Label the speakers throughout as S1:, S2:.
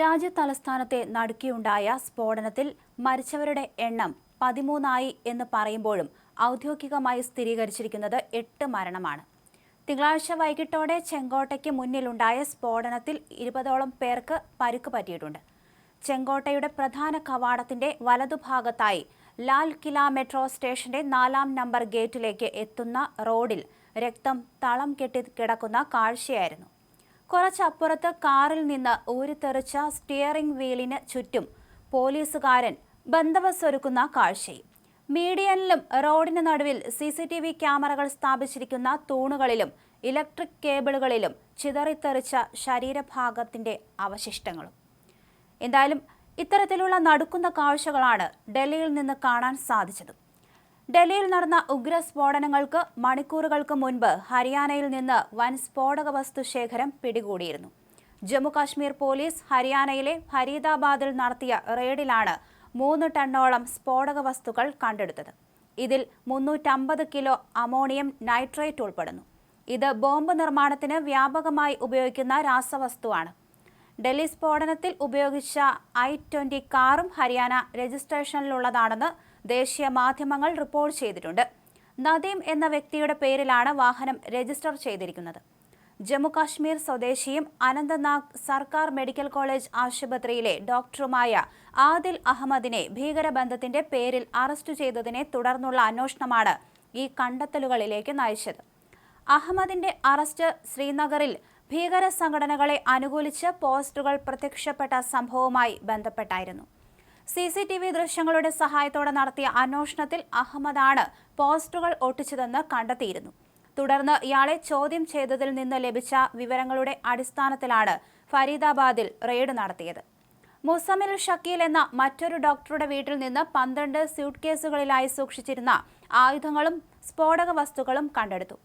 S1: രാജ്യതലസ്ഥാനത്തെ നടുക്കിയുണ്ടായ സ്ഫോടനത്തിൽ മരിച്ചവരുടെ എണ്ണം പതിമൂന്നായി എന്ന് പറയുമ്പോഴും ഔദ്യോഗികമായി സ്ഥിരീകരിച്ചിരിക്കുന്നത് എട്ട് മരണമാണ്. തിങ്കളാഴ്ച വൈകിട്ടോടെ ചെങ്കോട്ടയ്ക്ക് മുന്നിലുണ്ടായ സ്ഫോടനത്തിൽ ഇരുപതോളം പേർക്ക് പരുക്ക് പറ്റിയിട്ടുണ്ട്. ചെങ്കോട്ടയുടെ പ്രധാന കവാടത്തിന്റെ വലതുഭാഗത്തായി ലാൽ കില മെട്രോ സ്റ്റേഷന്റെ നാലാം നമ്പർ ഗേറ്റിലേക്ക് എത്തുന്ന റോഡിൽ രക്തം തളം കെട്ടി കിടക്കുന്ന കാഴ്ചയായിരുന്നു. കുറച്ചപ്പുറത്ത് കാറിൽ നിന്ന് ഊരിത്തെറിച്ച സ്റ്റിയറിംഗ് വീലിന് ചുറ്റും പോലീസുകാരൻ ബന്ദവസ്സൊരുക്കുന്ന കാഴ്ചയും. മീഡിയനിലും റോഡിന് നടുവിൽ സി സി ടി വി ക്യാമറകൾ സ്ഥാപിച്ചിരിക്കുന്ന തൂണുകളിലും ഇലക്ട്രിക് കേബിളുകളിലും ചിതറിത്തെറിച്ച ശരീരഭാഗത്തിന്റെ അവശിഷ്ടങ്ങളും. എന്തായാലും ഇത്തരത്തിലുള്ള നടുക്കുന്ന കാഴ്ചകളാണ് ഡൽഹിയിൽ നിന്ന് കാണാൻ സാധിച്ചത്. ഡൽഹിയിൽ നടന്ന ഉഗ്ര സ്ഫോടനങ്ങൾക്ക് മണിക്കൂറുകൾക്ക് മുൻപ് ഹരിയാനയിൽ നിന്ന് വൻ സ്ഫോടക വസ്തു ശേഖരം പിടികൂടിയിരുന്നു. ജമ്മുകാശ്മീർ പോലീസ് ഹരിയാനയിലെ ഫരീദാബാദിൽ നടത്തിയ റെയ്ഡിലാണ് മൂന്ന് ടണ്ണോളം സ്ഫോടക വസ്തുക്കൾ കണ്ടെടുത്തത്. ഇതിൽ മുന്നൂറ്റമ്പത് കിലോ അമോണിയം നൈട്രേറ്റ് ഉൾപ്പെടുന്നു. ഇത് ബോംബ് നിർമ്മാണത്തിന് വ്യാപകമായി ഉപയോഗിക്കുന്ന രാസവസ്തുവാണ്. ഡൽഹി സ്ഫോടനത്തിൽ ഉപയോഗിച്ച ഐ ട്വന്റി കാറും ഹരിയാന രജിസ്ട്രേഷനിലുള്ളതാണെന്ന് ദേശീയ മാധ്യമങ്ങൾ റിപ്പോർട്ട് ചെയ്തിട്ടുണ്ട്. നദീം എന്ന വ്യക്തിയുടെ പേരിലാണ് വാഹനം രജിസ്റ്റർ ചെയ്തിരിക്കുന്നത്. ജമ്മുകാശ്മീർ സ്വദേശിയും അനന്തനാഗ് സർക്കാർ മെഡിക്കൽ കോളേജ് ആശുപത്രിയിലെ ഡോക്ടറുമായ ആദിൽ അഹമ്മദിനെ ഭീകരബന്ധത്തിന്റെ പേരിൽ അറസ്റ്റ് ചെയ്തതിനെ തുടർന്നുള്ള അന്വേഷണമാണ് ഈ കണ്ടെത്തലുകളിലേക്ക് നയിച്ചത്. അഹമ്മദിന്റെ അറസ്റ്റ് ശ്രീനഗറിൽ ഭീകര സംഘടനകളെ അനുകൂലിച്ച് പോസ്റ്ററുകൾ പ്രത്യക്ഷപ്പെട്ട സംഭവവുമായി ബന്ധപ്പെട്ടായിരുന്നു. സി സി ടി വി ദൃശ്യങ്ങളുടെ സഹായത്തോടെ നടത്തിയ അന്വേഷണത്തിൽ അഹമ്മദാണ് പോസ്റ്ററുകൾ ഒട്ടിച്ചതെന്ന് കണ്ടെത്തിയിരുന്നു. തുടർന്ന് ഇയാളെ ചോദ്യം ചെയ്തതിൽ നിന്ന് ലഭിച്ച വിവരങ്ങളുടെ അടിസ്ഥാനത്തിലാണ് ഫരീദാബാദിൽ റെയ്ഡ് നടത്തിയത്. മുസമിൽ ഷക്കീൽ എന്ന മറ്റൊരു ഡോക്ടറുടെ വീട്ടിൽ നിന്ന് പന്ത്രണ്ട് സ്യൂട്ട് കേസുകളിലായി സൂക്ഷിച്ചിരുന്ന ആയുധങ്ങളും സ്ഫോടക വസ്തുക്കളും കണ്ടെടുത്തു.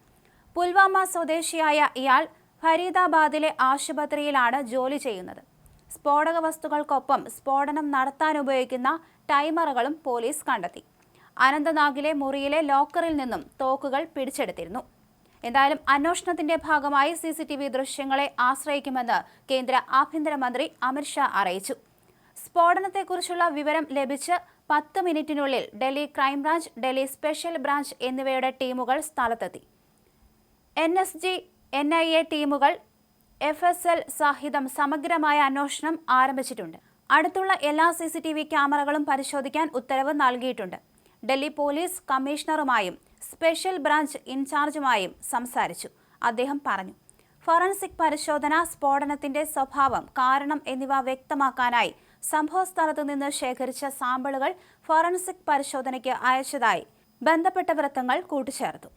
S1: പുൽവാമ സ്വദേശിയായ ഇയാൾ ഫരീദാബാദിലെ ആശുപത്രിയിലാണ് ജോലി ചെയ്യുന്നത്. സ്ഫോടക വസ്തുക്കൾക്കൊപ്പം സ്ഫോടനം നടത്താൻ ഉപയോഗിക്കുന്ന ടൈമറുകളും പോലീസ് കണ്ടെത്തി. അനന്തനാഗിലെ മുറിയിലെ ലോക്കറിൽ നിന്നും തോക്കുകൾ പിടിച്ചെടുത്തിരുന്നു. എന്തായാലും അന്വേഷണത്തിന്റെ ഭാഗമായി സി സി ടി വി ദൃശ്യങ്ങളെ ആശ്രയിക്കുമെന്ന് കേന്ദ്ര ആഭ്യന്തരമന്ത്രി അമിത്ഷാ അറിയിച്ചു. സ്ഫോടനത്തെക്കുറിച്ചുള്ള വിവരം ലഭിച്ച് പത്ത് മിനിറ്റിനുള്ളിൽ Delhi crime branch Delhi special branch എന്നിവയുടെ ടീമുകൾ സ്ഥലത്തെത്തി. N S G N I A ടീമുകൾ എഫ് എസ് എൽ സഹിതം സമഗ്രമായ അന്വേഷണം ആരംഭിച്ചിട്ടുണ്ട്. അടുത്തുള്ള എല്ലാ സി സി ടി വി ക്യാമറകളും പരിശോധിക്കാൻ ഉത്തരവ് നൽകിയിട്ടുണ്ട്. ഡൽഹി പോലീസ് കമ്മീഷണറുമായും സ്പെഷ്യൽ ബ്രാഞ്ച് ഇൻചാർജുമായും സംസാരിച്ചു. അദ്ദേഹം പറഞ്ഞു ഫോറൻസിക് പരിശോധന സ്ഫോടനത്തിന്റെ സ്വഭാവം കാരണം എന്നിവ വ്യക്തമാക്കാനായി സംഭവസ്ഥലത്തു നിന്ന് ശേഖരിച്ച സാമ്പിളുകൾ ഫോറൻസിക് പരിശോധനയ്ക്ക് അയച്ചതായി ബന്ധപ്പെട്ട വൃത്തങ്ങൾ കൂട്ടിച്ചേർത്തു.